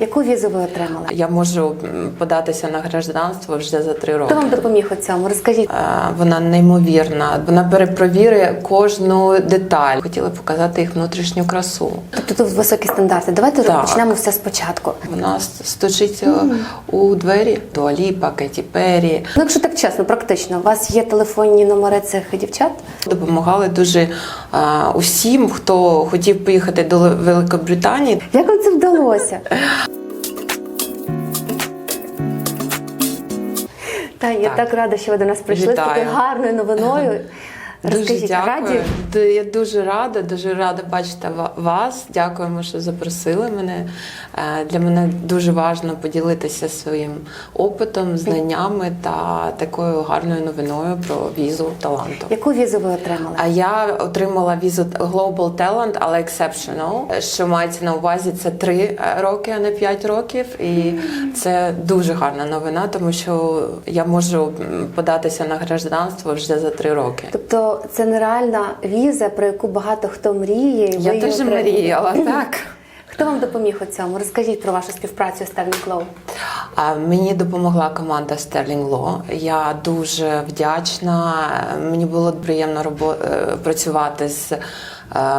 Яку візу ви отримали? Я можу податися на гражданство вже за три роки. Хто вам допоміг у цьому? Розкажіть. Е, Вона неймовірна. Вона перепровірює кожну деталь. Хотіла показати їх внутрішню красу. Тобто тут високі стандарти. Давайте Так. почнемо все спочатку. Вона стучиться у двері до Аліпа, Кеті Перрі. Ну, якщо так чесно, практично, у вас є телефонні номери цих дівчат? Допомагали дуже е, усім, хто хотів поїхати до Великобританії. Як вам це вдалося? Та я Так. так рада, що ви до нас прийшли з такою гарною новиною. Дуже дякую. раді? Я дуже рада, дуже рада бачити ва- вас. Дякуємо, що запросили мене. Е, Для мене дуже важливо поділитися своїм опитом, знаннями та такою гарною новиною про візу таланту. Яку візу ви отримали? А я отримала візу Global Talent, але Exceptional, що мається на увазі це три е, роки, а не п'ять років. І це дуже гарна новина, тому що я можу податися на гражданство вже за три роки. Тобто це нереальна віза, про яку багато хто мріє. ви Я її теж мріяла, так. Хто вам допоміг у цьому? Розкажіть про вашу співпрацю з Sterling Law. Мені допомогла команда Sterling Law. Я дуже вдячна. Мені було приємно робо- е, працювати з е,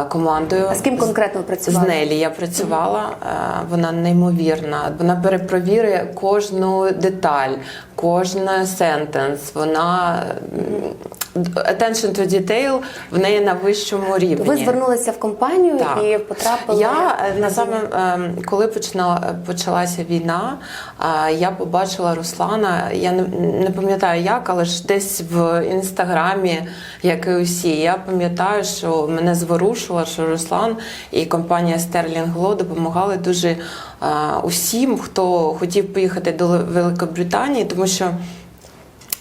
командою. А з ким конкретно ви З? Нелі я працювала. Е, Вона неймовірна. Вона перепровірює кожну деталь, кожен сентенс. Вона attention to detail в неї на вищому рівні. Ви звернулися в компанію Так. і потрапили. Я е, на саме е, коли починала почалася війна, е, я побачила Руслана. Я не, не пам'ятаю як, але ж десь в інстаграмі, як і усі. Я пам'ятаю, що мене зворушило, що Руслан і компанія Sterling Law допомагали дуже е, усім, хто хотів поїхати до Великобританії, тому що.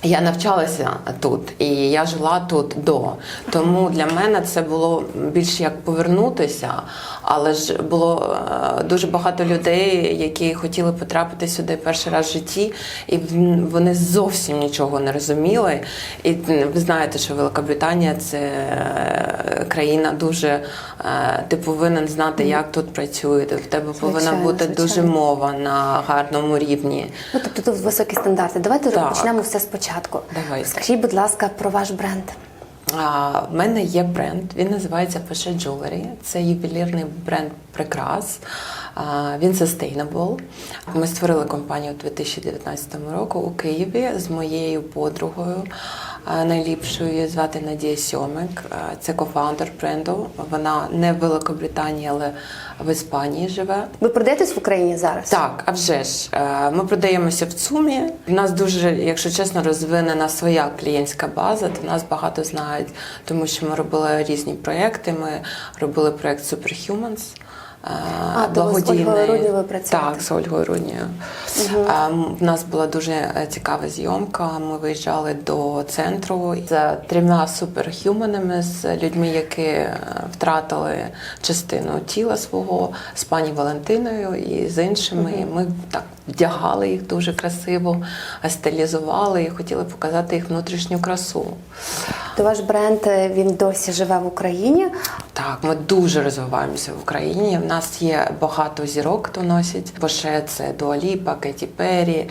Я навчалася тут і я жила тут до. Тому для мене це було більше як повернутися, але ж було е, дуже багато людей, які хотіли потрапити сюди перший раз в житті, і вони зовсім нічого не розуміли. І ви знаєте, що Велика це е, країна дуже. е, Ти повинен знати, як тут працюють. В тебе повинна Звичайно, бути дуже мова на гарному рівні. Ну, тобто тут високі стандарти. Давайте Так. почнемо все спочатку. Давайте. Скажіть, будь ласка, про ваш бренд. А, В мене є бренд, він називається Poche Jewelry. Це ювелірний бренд прикрас. А, Він sustainable. Ми створили компанію у 2019 році у Києві з моєю подругою. Найліпшою звати Надія Сьомик. Це кофаундер бренду. Вона не в Великобританії, але в Іспанії живе. Ви продаєтесь в Україні зараз? Так, а вже ж ми продаємося в ЦУМі. У нас дуже, якщо чесно, розвинена своя клієнтська база. То нас багато знають, тому що ми робили різні проекти. Ми робили проект Superhumans. А, з Ольгою Руднєвою працюєте? Так, з Ольгою. Е, м, В нас була дуже е, цікава зйомка. Ми виїжджали до центру з трьома суперхюманами, з людьми, які е, втратили частину тіла свого, з пані Валентиною і з іншими. І Ми так вдягали їх дуже красиво, стилізували і хотіли показати їх внутрішню красу. То ваш бренд е, він досі живе в Україні. Так, ми дуже розвиваємося в Україні. Нас є багато зірок, хто носить. Поше це Дуаліпа, Кеті Перрі,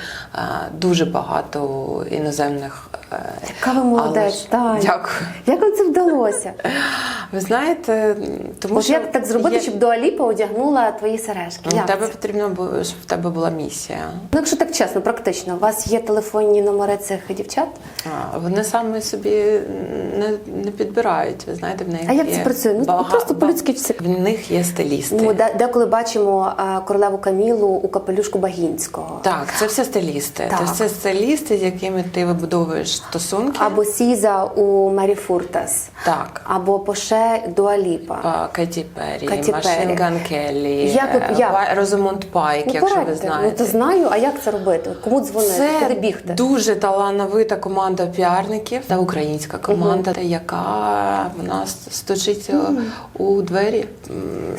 дуже багато іноземних. е, Яка ви молодець, але ж- Дякую. Як вам це вдалося? Ви знаєте, тому От що як так зробити, є- щоб Дуаліпа одягнула твої сережки? Ну, Як тебе це? потрібно було, щоб в тебе була місія. Ну, якщо так чесно, практично, у вас є телефонні номери цих дівчат? А, Вони саме собі не, не підбирають. Ви знаєте, в них А як є це працює? Ну, просто по-людськи. В них є стилісти. Ну, де- деколи бачимо е, королеву Камілу у капелюшку Багінського. Так, це все стилісти. Так. Це все стилісти, з якими ти вибудовуєш стосунки. Або Сіза у Мері Фуртас. Так. Або Поше Дуаліпа. Каті Перрі. Ган Келлі, е? Розумонт Пайк, якщо ви знаєте. Ну, то знаю, а як це робити? Кому дзвонити? Це Куди бігти? дуже талановита команда піарників та українська команда, яка вона стучить у двері, м,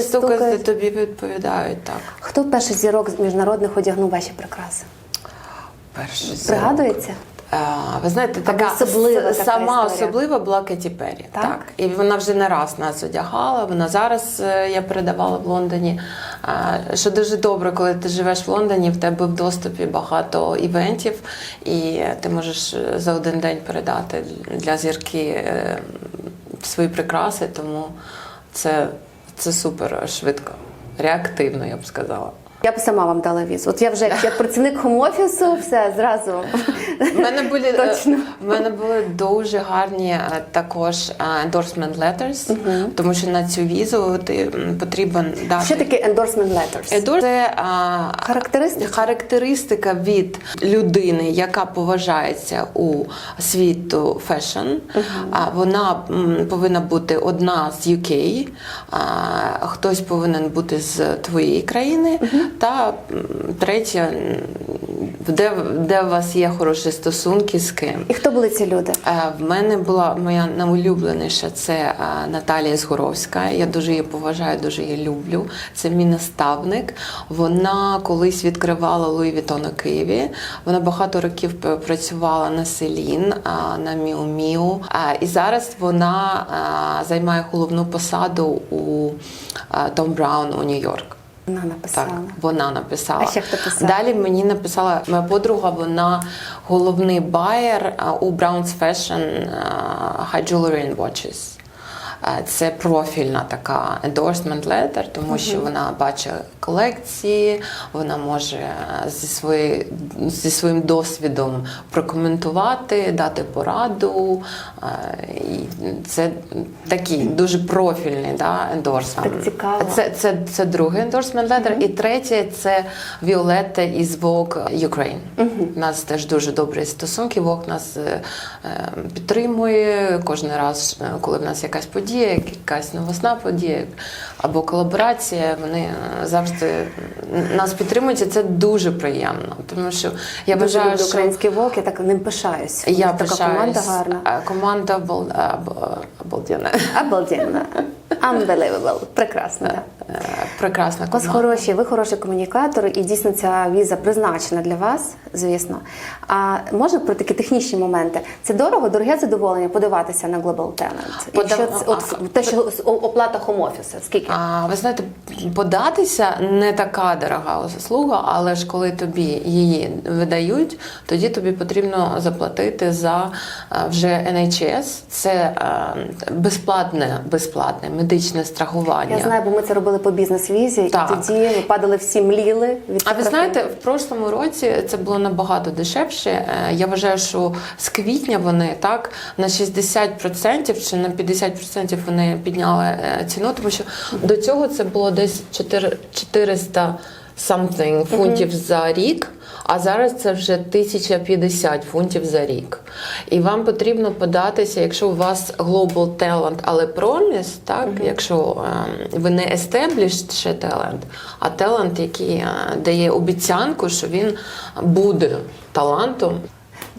Стукають, стукають, стукають. тобі відповідають так. Хто перший зірок з міжнародних одягнув ваші прикраси? Перший зірок. Пригадується? Ви знаєте, така особлива с- така сама особлива була Кеті Перрі. Так? Так? І вона вже не раз нас одягала. Вона зараз е, я передавала в Лондоні. Що дуже добре, коли ти живеш в Лондоні, в тебе в доступі багато івентів, і ти можеш е, за один день передати для зірки е, свої прикраси. Тому це, це супер швидко, реактивно, я б сказала. Я б сама вам дала візу. От я вже як, працівник хом-офісу, все зразу. В мене були е, Точно. в мене були дуже гарні е, також е, endorsement letters, тому що на цю візу ти потрібен дати. Що таке endorsement letters? Endorse – це а, Характеристика? характеристика від людини, яка поважається у світу фешн. А вона повинна бути одна з UK, а, хтось повинен бути з твоєї країни, м, третя, м, де, де у вас є хороші стосунки з ким. І хто були ці люди? Е, В мене була моя найулюбленіша це е, Наталія Згоровська. Я дуже її поважаю, дуже її люблю. Це мій наставник. Вона колись відкривала Луї Вітон у Києві. Вона багато років працювала на Селін, на Міу Міу. І зараз вона займає головну посаду у Том Браун у Нью-Йорк. Вона написала. Так, вона написала. А ще хто писав? Далі мені написала моя подруга, вона головний байер у Brown's Fashion High Jewelry and Watches. Це профільна така endorsement letter, тому що вона бачить колекції, вона може зі, свої, зі своїм досвідом прокоментувати, дати пораду. І це такий дуже профільний да, endorsement. Так цікаво. Це, це, це другий endorsement letter. І третє це Віолетта із Vogue Ukraine. У нас теж дуже добрі стосунки. Vogue нас е, е, підтримує кожен раз, е, коли в нас якась подія, якась новосна подія або колаборація. Вони е, завжди нас підтримують. І це дуже приємно. Тому що я Дуже бажаю люблю що українські волки, так ним пишаюсь. я така пишаюсь. команда гарна. Е, Команда обал- аб- обалденна. Обалденна. Unbelievable. Прекрасно. Да. Е, Прекрасна У вас хороші, ви хороший комунікатор, і дійсно ця віза призначена для вас, звісно. А може про такі технічні моменти? Це дорого, дороге задоволення подаватися на Global Talent? Подав- Якщо це от те, що оплата хом-офісу, скільки? А, ви знаєте, податися не така дорога услуга, але ж коли тобі її видають, тоді тобі потрібно заплатити за вже NHS. Це а, безплатне, безплатне медичне страхування. Я знаю, бо ми це робили по бізнес-візі, Так. і тоді ми падали всі мліли від А ви знаєте, в прошлому році це було набагато дешевше. Е, Я вважаю, що з квітня вони так на 60% чи на 50% вони підняли е, ціну, тому що до цього це було десь 4 400 something фунтів за рік. А зараз це вже 1050 фунтів за рік. І вам потрібно податися, якщо у вас Global Talent, але Promise, так, якщо ем, ви не established ще талант, а талант, який е, дає обіцянку, що він буде талантом,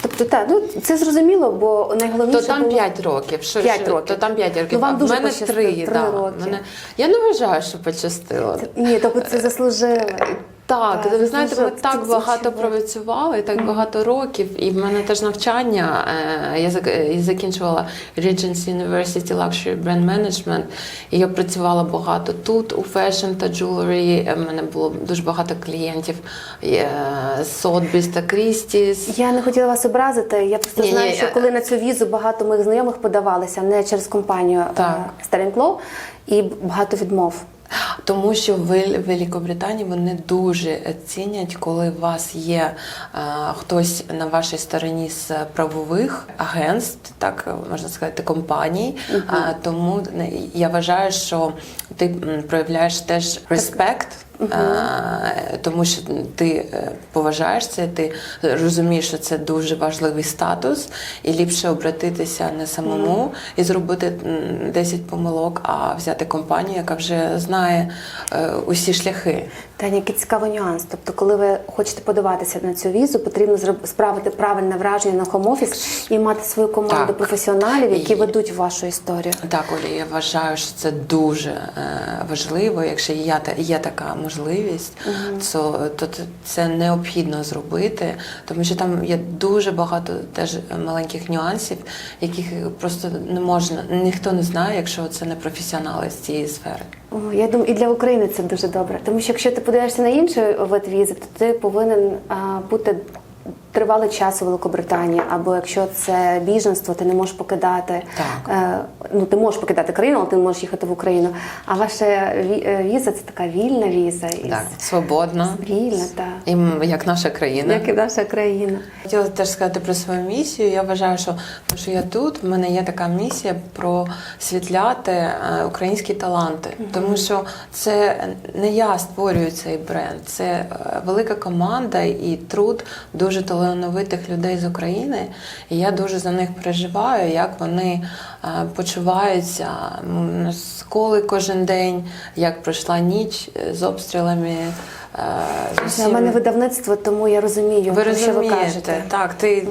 Тобто, так, ну це зрозуміло, бо найголовніше то там було... 5 років. Що, 5 що- років. То там 5 років. Ну, вам а в дуже мене 3, 3, три да. роки. Мене... Я не вважаю, що пощастило. Ні, тобто це заслужили. Так, Так, ви знаєте, ми так багато чудово. працювали, так багато років, і в мене теж навчання. е, Я зак- закінчувала Regents University Luxury Brand Management, і я працювала багато тут, у фешн та джулері. У мене було дуже багато клієнтів е, з Sotheby's та Christie's. Я не хотіла вас образити. Я просто Ні, знаю, ні, що я- коли на цю візу багато моїх знайомих подавалися не через компанію е, Law, і багато відмов. Тому що в Вел- Великобританії вони дуже цінять, коли у вас є е, хтось на вашій стороні з правових агентств, так можна сказати, компаній. Е, тому не- я вважаю, що ти проявляєш теж респект. Е, Тому що ти е, поважаєш це, ти розумієш, що це дуже важливий статус, і ліпше обратитися не самому і зробити м, 10 помилок, а взяти компанію, яка вже знає е, усі шляхи. Таня, який цікавий нюанс. Тобто, коли ви хочете подаватися на цю візу, потрібно справити правильне враження на хом-офіс і мати свою команду Так. професіоналів, які І- ведуть вашу історію. Так, Олі, я вважаю, що це дуже е, важливо. Якщо є, є така можливість, то, то це- це необхідно зробити, тому що там є дуже багато теж маленьких нюансів, яких просто не можна, ніхто не знає, якщо це не професіонали з цієї сфери. О, Я думаю, і для України це дуже добре. Тому що якщо ти подивишся на інший вид візи, то ти повинен а, бути тривалий час у Великобританії, або якщо це біженство, ти не можеш покидати. Так. Е, ну ти можеш покидати країну, але ти не можеш їхати в Україну. А ваша е, віза це така вільна віза із Так, свободно. вільна, так. І як наша країна. Як і наша країна. Хотіла теж сказати про свою місію. Я вважаю, що що я тут, в мене є така місія просвітляти е, українські таланти, тому що це не я створюю цей бренд, це е, велика команда і труд дуже талановитих людей з України. І я дуже за них переживаю, як вони почуваються. М, У нас коли кожен день, як пройшла ніч е, з обстрілами. е, з У мене видавництво, тому я розумію, Ви про що ви розумієте, кажете. так, ти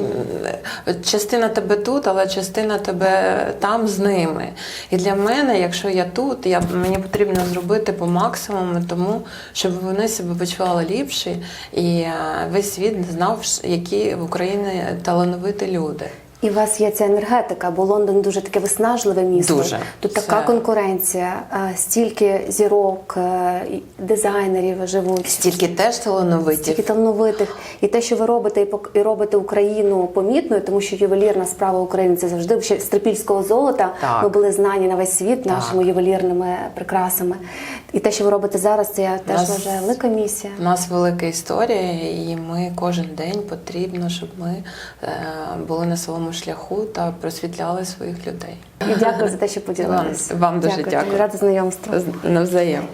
частина тебе тут, але частина тебе там з ними. І для мене, якщо я тут, я, мені потрібно зробити по максимуму, тому щоб вони себе почували ліпше, і е, весь світ знав, які в Україні талановиті люди. І у вас є ця енергетика, бо Лондон дуже таке виснажливе місто. Дуже. Тут така Це- конкуренція, стільки зірок, е, дизайнерів живуть. Стільки теж талановиті. Стільки талановитих, і те, що ви робите, і пок- і робите Україну помітною, тому що ювелірна справа України це завжди ще з трипільського золота. Так. Ми були знані на весь світ Так. нашими ювелірними прикрасами. І те, що ви робите зараз, це я теж Нас- вважаю велика місія. У нас велика історія, і ми кожен день потрібно, щоб ми е, були на своєму шляху та просвітляли своїх людей. І дякую за те, що поділилися. Вам- вам дуже дякую. Рада знайомству. Навзаєм.